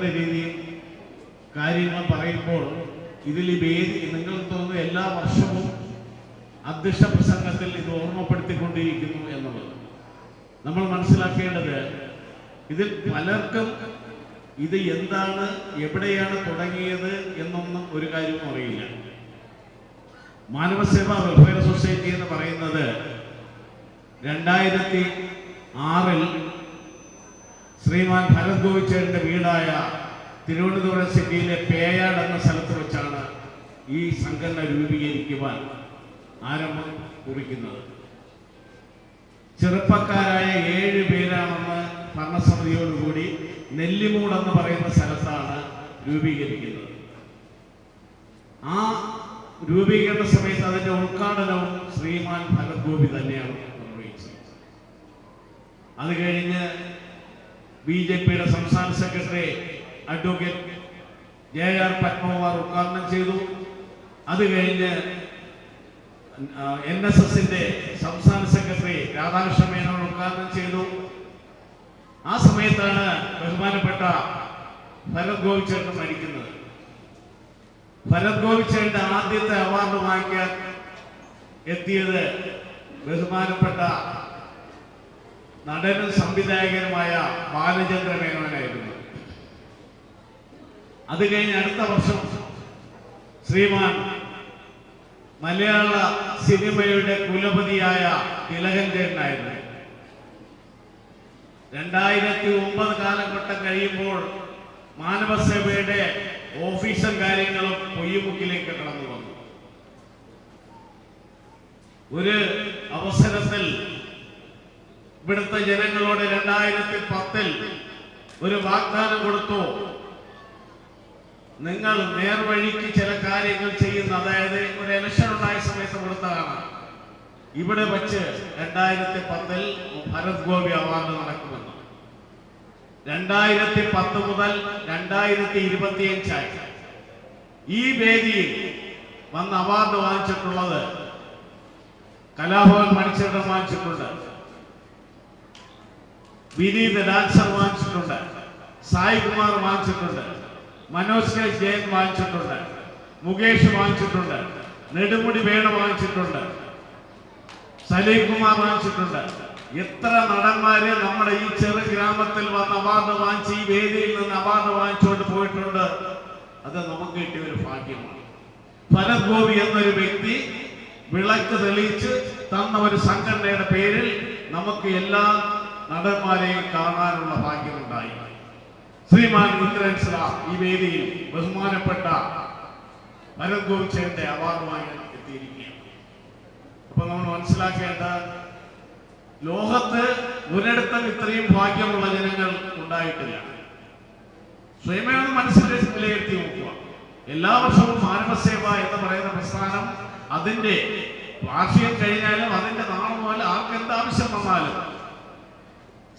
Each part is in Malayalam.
എന്നുള്ള രീതിയിൽ കാര്യങ്ങൾ പറയുമ്പോൾ ഇതിൽ വേദി നിങ്ങൾക്ക് തോന്നുന്നു എല്ലാ വർഷവും അധ്യക്ഷ പ്രസംഗത്തിൽ ഇത് ഓർമ്മപ്പെടുത്തിക്കൊണ്ടിരിക്കുന്നു എന്നുള്ളത്. നമ്മൾ മനസ്സിലാക്കേണ്ടത് ഇതിൽ പലർക്കും ഇത് എന്താണ് എവിടെയാണ് തുടങ്ങിയത് എന്നൊന്നും ഒരു കാര്യവും അറിയില്ല. മാനവസേവാ വെൽഫെയർ സൊസൈറ്റി എന്ന് പറയുന്നത് രണ്ടായിരത്തി ആറിൽ ശ്രീമാൻ ഭരത് ഗോവിച്ചേടിന്റെ വീടായ തിരുവനന്തപുരം സിറ്റിയിലെ പേയാട് എന്ന സ്ഥലത്ത് വെച്ചാണ് ഈ സംഘടന രൂപീകരിക്കുവാൻ ആരംഭം കുറിക്കുന്നത്. ചെറുപ്പക്കാരായ ഏഴ് പേരാണെന്ന് ഭരണസമിതിയോടുകൂടി നെല്ലിമൂട് എന്ന് പറയുന്ന സ്ഥലത്താണ് രൂപീകരിക്കുന്നത്. ആ രൂപീകരണ സമയത്ത് അതിന്റെ ഉദ്ഘാടനവും ശ്രീമാൻ ഭരത് ഗോപി തന്നെയാണ് നിർവഹിച്ചത്. അത് കഴിഞ്ഞ് ബി ജെ പിയുടെ സംസ്ഥാന secretary advocate J R Padmakumar ഉദ്ഘാടനം ചെയ്തു. അത് കഴിഞ്ഞ് എൻ എസ് എസിന്റെ സംസ്ഥാന സെക്രട്ടറി രാധാകൃഷ്ണ മേനോൻ ഉദ്ഘാടനം ചെയ്തു. ആ സമയത്താണ് ബഹുമാനപ്പെട്ട ഭരത് ഗോപിച്ചേട്ടൻ മരിക്കുന്നത്. ഭരത് ഗോവിച്ചേട്ടന്റെ ആദ്യത്തെ അവാർഡ് വാങ്ങിക്കാൻ എത്തിയത് ബഹുമാനപ്പെട്ട നടനും സംവിധായകനുമായ ബാലചന്ദ്ര മേനോനായിരുന്നു. അത് കഴിഞ്ഞ് അടുത്ത വർഷം ശ്രീമാൻ മലയാള സിനിമയുടെ കുലപതിയായ തിലകൻ ചേട്ടനായിരുന്നു. രണ്ടായിരത്തി ഒമ്പത് കാലഘട്ടം കഴിയുമ്പോൾ മാനവസേവയുടെ ഓഫീസും കാര്യങ്ങളും പൊയ്യുമുക്കിലേക്ക് കടന്നു വന്നു. ഒരു അവസരത്തിൽ ഇവിടുത്തെ ജനങ്ങളോട് രണ്ടായിരത്തി പത്തിൽ ഒരു വാഗ്ദാനം കൊടുത്തു. നിങ്ങൾ നേർവഴിക്ക് ചില കാര്യങ്ങൾ ചെയ്യുന്ന അതായത് ഒരു ഇലക്ഷൻ ഉണ്ടായ സമയത്ത് കൊടുത്തതാണ് ഇവിടെ വച്ച് രണ്ടായിരത്തി പത്തിൽ ഭരത് ഗോപി അവാർഡ് നടക്കുമെന്ന്. രണ്ടായിരത്തി പത്ത് മുതൽ രണ്ടായിരത്തി ഇരുപത്തിയഞ്ചായി ഈ വേദിയിൽ വന്ന് അവാർഡ് വാങ്ങിച്ചിട്ടുള്ളത് കലാഭവൻ മണിച്ചേട്ടൻ വാങ്ങിച്ചിട്ടുണ്ട്. വിനീത് ഡാൻസർ വാങ്ങിച്ചിട്ടുണ്ട്. സായി കുമാർ വാങ്ങിച്ചിട്ടുണ്ട്. മനോജ് കെ ജയൻ വാങ്ങിച്ചിട്ടുണ്ട്. മുകേഷ് വാങ്ങിച്ചിട്ടുണ്ട്. നെടുമുടി വേണ വാങ്ങിച്ചിട്ടുണ്ട്. സലീം കുമാർ വാങ്ങിച്ചിട്ടുണ്ട്. എത്ര നടന്മാര് നമ്മുടെ ഈ ചെറു ഗ്രാമത്തിൽ വന്ന് അവാർഡ് വാങ്ങിച്ച് ഈ വേദിയിൽ നിന്ന് അവാർഡ് വാങ്ങിച്ചുകൊണ്ട് പോയിട്ടുണ്ട്. അത് നമുക്ക് കിട്ടിയ ഒരു ഭാഗ്യമാണ്. ഭരത് ഗോപി എന്നൊരു വ്യക്തി വിളക്ക് തെളിയിച്ച് തന്ന ഒരു സംഘടനയുടെ പേരിൽ നമുക്ക് എല്ലാ നടന്മാരെയും കാണാനുള്ള ഭാഗ്യമുണ്ടായി. ശ്രീമാൻ ഇന്ദ്രൻസ് ഈ വേദിയിൽ ബഹുമാനപ്പെട്ട ഭരത് ഗോവിച്ചേന്റെ അവാർഡുമായി എത്തിയിരിക്കുകയാണ്. അപ്പൊ നമ്മൾ മനസ്സിലാക്കേണ്ട ലോകത്ത് ഒരിടത്തും ഇത്രയും ഭാഗ്യമുള്ള ജനങ്ങൾ ഉണ്ടായിട്ടില്ല. സ്വയമേ ഒന്ന് മനസ്സിൽ വിലയിരുത്തി നോക്കുക. എല്ലാ വർഷവും മാനവസേവ എന്ന് പറയുന്ന പ്രസ്ഥാനം അതിന്റെ വാർഷികം കഴിഞ്ഞാലും അതിന്റെ നാളെ മുതൽ ആർക്കെന്താവശ്യം വന്നാലും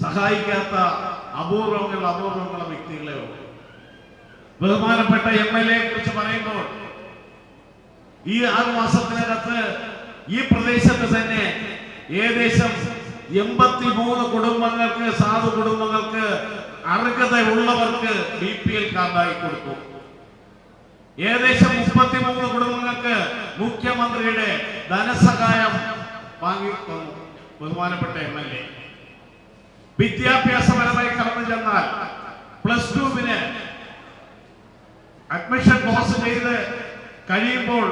സഹായിക്കാത്ത അപൂർവങ്ങൾ അപൂർവങ്ങളെ വ്യക്തികളെ ഉള്ളൂ. ബഹുമാനപ്പെട്ട എം എൽ എ കുറിച്ച് പറയുമ്പോൾ ഈ ആറ് മാസത്തിനകത്ത് ഈ പ്രദേശത്ത് തന്നെ ഏകദേശം എൺപത്തി മൂന്ന് കുടുംബങ്ങൾക്ക് സാധു കുടുംബങ്ങൾക്ക് അർഹതയുള്ളവർക്ക് ബി പി എൽ കാർഡായി കൊടുത്തു. ഏകദേശം മുപ്പത്തി മൂന്ന് കുടുംബങ്ങൾക്ക് മുഖ്യമന്ത്രിയുടെ ധനസഹായം വാങ്ങി ബഹുമാനപ്പെട്ട എം എൽ എ. വിദ്യാഭ്യാസപരമായി കടന്നു ചെന്നാൽ പ്ലസ് ടുവിന് അഡ്മിഷൻ കോഴ്സ് ചെയ്ത് കഴിയുമ്പോൾ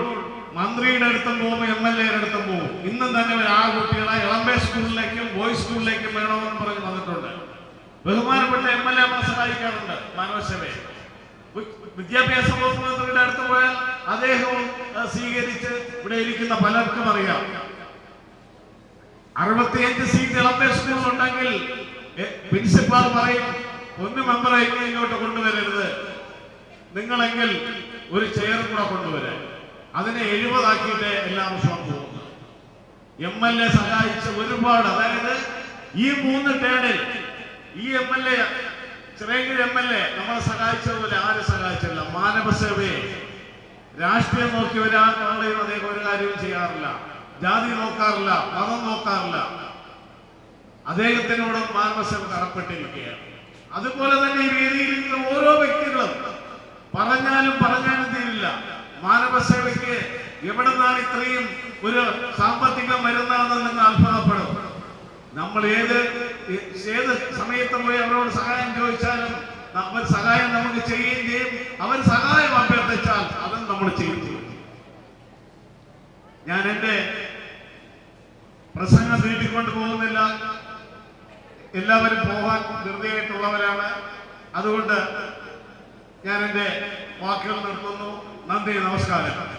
മന്ത്രിയുടെ അടുത്തും പോകും എം എൽ എയുടെ അടുത്തും പോകും. ഇന്നും തന്നെ ഒരു ആ കുട്ടികളെ ഇളമ്പേ സ്കൂളിലേക്കും ബോയ്സ് സ്കൂളിലേക്കും വേണമെന്ന് പറഞ്ഞ് വന്നിട്ടുണ്ട്. ബഹുമാനപ്പെട്ട എം എൽ എ സഹായിക്കാറുണ്ട് മാനവസേവയെ വിദ്യാഭ്യാസ വകുപ്പ് മന്ത്രിയുടെ അടുത്ത് പോയാൽ അദ്ദേഹവും സ്വീകരിച്ച് ഇവിടെ ഇരിക്കുന്ന പലർക്കും അറിയാം. അറുപത്തിയഞ്ച് സീറ്റ് ഇളമ്പേ ഉണ്ടെങ്കിൽ പ്രിൻസിപ്പാൾ പറയും ഒന്ന് മെമ്പറെ ഇങ്ങനെ ഇങ്ങോട്ട് കൊണ്ടുവരരുത്. നിങ്ങളെങ്കിൽ ഒരു ചെയർ കൂടെ കൊണ്ടുവരാൻ. അതിനെ എഴുപതാക്കിയിട്ട് എല്ലാ വർഷവും പോകുന്നു. എം എൽ എ സഹായിച്ച ഒരുപാട് അതായത് ഈ മൂന്ന് ടേണിൽ ഈ M L A Chirayinkeezhu M L A നമ്മളെ സഹായിച്ചതുപോലെ ആരും സഹായിച്ചില്ല? മാനവസേവയെ. രാഷ്ട്രീയം നോക്കി വരാൻ ആളെയും അദ്ദേഹം ഒരു കാര്യവും ചെയ്യാറില്ല. ജാതി നോക്കാറില്ല മതം നോക്കാറില്ല. അദ്ദേഹത്തിനോട് മാനവസേവ കടപ്പെട്ടിരിക്കുകയാണ് അതുപോലെ തന്നെ ഈ വേദിയിൽ ഇരിക്കുന്ന ഓരോ വ്യക്തികളും പറഞ്ഞാലും പറഞ്ഞാലും തീരില്ല. മാനവസേവയ്ക്ക് എവിടെ നിന്നാണ് ഇത്രയും ഒരു സാമ്പത്തികം വരുന്നതെന്ന് നിങ്ങൾ അത്ഭുതപ്പെടും. നമ്മൾ ഏത് ഏത് സമയത്ത് പോയി അവരോട് സഹായം ചോദിച്ചാലും നമ്മൾ സഹായം നമുക്ക് ചെയ്യുകയും ചെയ്യും. അവർ സഹായം അഭ്യർത്ഥിച്ചാൽ അതും നമ്മൾ ചെയ്യും. ഞാൻ എന്റെ പ്രസംഗം നീട്ടിക്കൊണ്ട് പോകുന്നില്ല. എല്ലാവരും പോകാൻ ധൃതിയായിട്ടുള്ളവരാണ് അതുകൊണ്ട് ഞാൻ എന്റെ വാക്കുകൾ നിർത്തുന്നു. നന്ദി നമസ്കാരം.